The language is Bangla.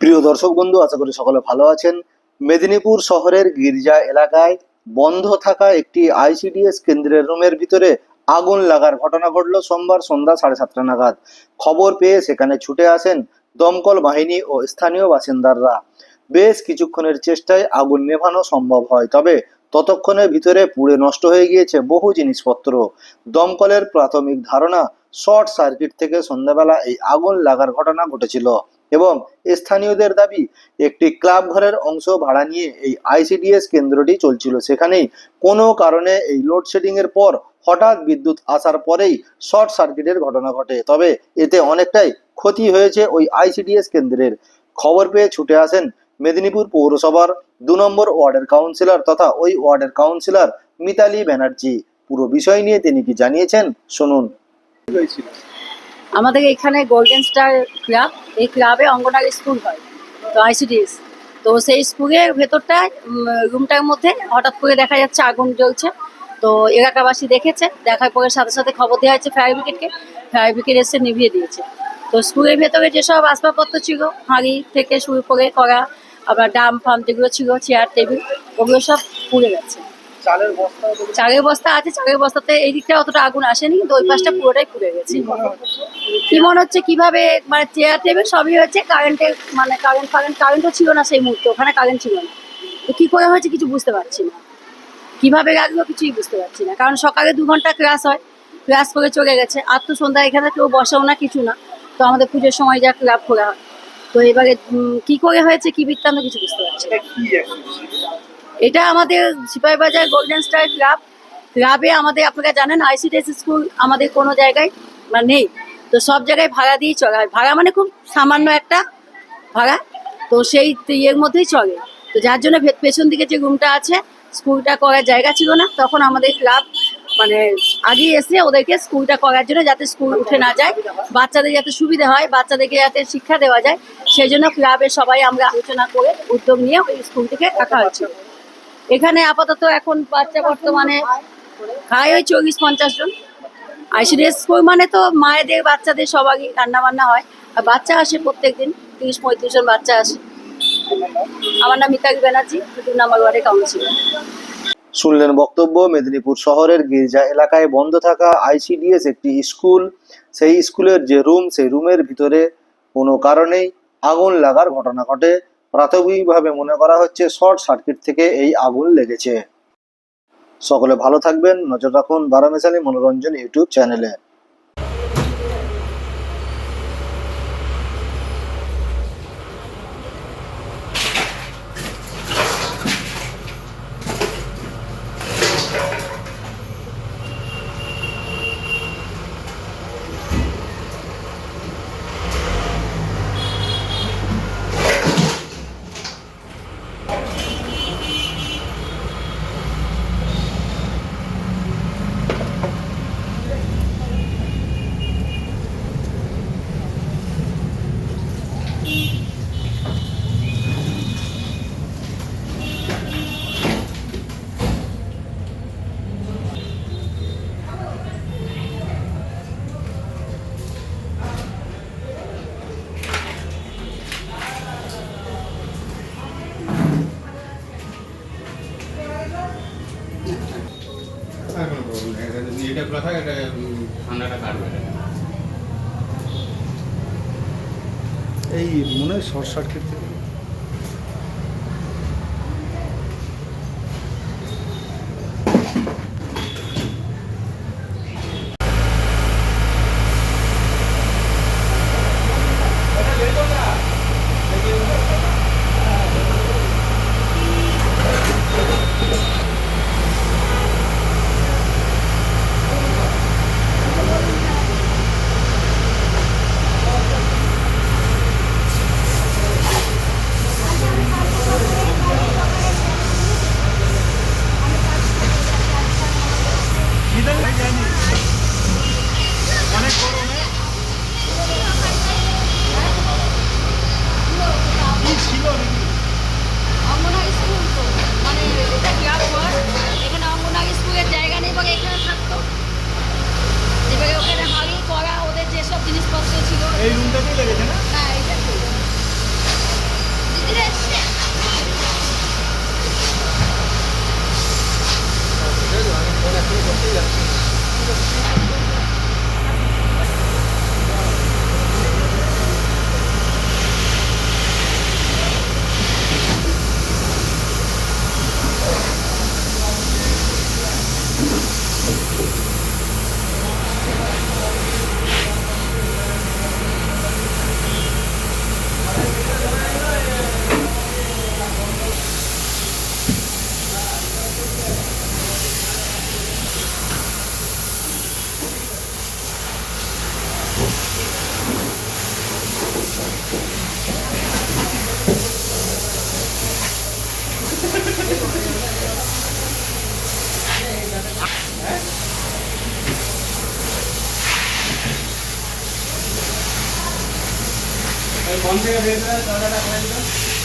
প্রিয় দর্শক বন্ধু, আশা করি সকলে ভালো আছেন। মেদিনীপুর শহরের গির্জা এলাকায় বন্ধ থাকা একটি আইসিডিএস কেন্দ্রের রুমের ভিতরে আগুন লাগার ঘটনা ঘটল সোমবার সন্ধ্যা সাড়ে সাতটা নাগাদ। খবর পেয়ে সেখানে ছুটে আসেন দমকল বাহিনী ও স্থানীয় বাসিন্দারা। বেশ কিছুক্ষণের চেষ্টায় আগুন নেভানো সম্ভব হয়, তবে ততক্ষণে ভিতরে পুড়ে নষ্ট হয়ে গিয়েছে বহু জিনিসপত্র। দমকলের প্রাথমিক ধারণা শর্ট সার্কিট থেকে সন্ধ্যাবেলা এই আগুন লাগার ঘটনা ঘটেছিল। এবং স্থানীয়দের দাবি, একটি ক্লাব ঘরের অংশ ভাড়া নিয়ে এই আইসিডিএস কেন্দ্রটি চলছিল। সেখানেই কোনো কারণে এই লোডশেডিং এর পর হঠাৎ বিদ্যুৎ আসার পরেই শর্ট সার্কিটের ঘটনা ঘটে। তবে এতে অনেকটাই ক্ষতি হয়েছে ওই আইসিডিএস কেন্দ্রের। খবর পেয়ে ছুটে আসেন মেদিনীপুর পৌরসভার দু নম্বর ওয়ার্ডের কাউন্সিলর তথা ওই ওয়ার্ডের কাউন্সিলর মিতালি ব্যানার্জি। পুরো বিষয় নিয়ে তিনি কি জানিয়েছেন, শুনুন। আমাদের এখানে গোল্ডেন স্টার ক্লাব এই ক্লাবে অঙ্গনারী স্কুল হয়, তো আইসিডিএস তো সেই স্কুলের ভেতরটায় রুমটার মধ্যে হঠাৎ করে দেখা যাচ্ছে আগুন জ্বলছে, তো এলাকাবাসী দেখেছে, দেখার পরে সাথে সাথে খবর দেওয়া হয়েছে ফায়ার ব্রিগেডকে ফায়ার ব্রিগেড এসে নিভিয়ে দিয়েছে। তো স্কুলের ভেতরে যেসব আসবাবপত্র ছিল, হাঁড়ি থেকে শুরু করে করা আবার ডাম ফাম যেগুলো ছিল চেয়ার টেবিল ওগুলো সব পুড়ে গেছে। চালের বস্তা আছে চালের বস্তাতে এই দিকটা অতটা আগুন আসেনি কিন্তু ওই পাশটা পুরোটাই পুড়ে গেছে। কি মনে হচ্ছে কীভাবে মানে চেয়ার টেবিল সবই হচ্ছে কারেন্টের মানে কারেন্ট ফারেন্ট কারেন্টও ছিল না সেই মুহূর্তে ওখানে কারেন্ট ছিল না। তো কি করে হয়েছে কিছু বুঝতে পারছি না। কীভাবে লাগল কিছুই বুঝতে পারছি না কারণ সকালে দু ঘণ্টা ক্লাস হয় ক্লাস করে চলে গেছে। আর তো সন্ধ্যা এখানে কেউ বসাও না কিছু না। তো আমাদের পুজোর সময় যা ক্লাব খোলা হয়। তো এবারে কি করে হয়েছে কি বৃত্তান্ত কিছু বুঝতে পারছি না। এটা আমাদের সিপাহীবাজার গোল্ডেন স্টার ক্লাব ক্লাবে আমাদের, আপনারা জানেন আইসিডিএস স্কুল আমাদের কোনো জায়গায় মানে নেই। তো সব জায়গায় ভাড়া দিয়েই চলা। হয় ভাড়া মানে খুব সামান্য একটা ভাড়া। তো সেই ইয়ের মধ্যেই চলে। তো যার জন্য পেছন দিকে যে রুমটা আছে স্কুলটা করার জায়গা ছিল না, তখন আমাদের ক্লাব মানে আগে এসে ওদেরকে স্কুলটা করার জন্য যাতে স্কুল উঠে না যায়, বাচ্চাদের যাতে সুবিধা হয়, বাচ্চাদেরকে যাতে শিক্ষা দেওয়া যায়, সেই জন্য ক্লাবের সবাই আমরা আলোচনা করে উদ্যোগ নিয়ে ওই স্কুলটিকে রাখা হয়েছিল এখানে আপাতত এখন বাচ্চা বর্তমানে খায় ওই চল্লিশ পঞ্চাশ জন। আইসিডিএস মানে তো মায়েদের, বাচ্চাদের সবাই রান্না বান্না হয়। আর বাচ্চা আসে প্রত্যেকদিন, তিরিশ পঁয়ত্রিশ জন বাচ্চা আসে। আমার নাম মিতালি ব্যানার্জি দু নম্বর ওয়ার্ডে কাউন্সিলর। শুনলেন বক্তব্য, মেদিনীপুর শহরের গির্জা এলাকায় বন্ধ থাকা আইসিডিএস একটি স্কুল। সেই স্কুলের যে রুম, সেই রুমের ভিতরে কোনো কারণেই আগুন লাগার ঘটনা ঘটে। প্রাথমিকভাবে মনে করা হচ্ছে শর্ট সার্কিট থেকে এই আগুন লেগেছে। সকলে ভালো থাকবেন, নজর রাখুন বারামেশালী মনোরঞ্জন ইউটিউব চ্যানেলে। এই মনে হয় শর্ট সার্কিট থেকে ফোন থেকে বের করে দাদাটা করে দিল।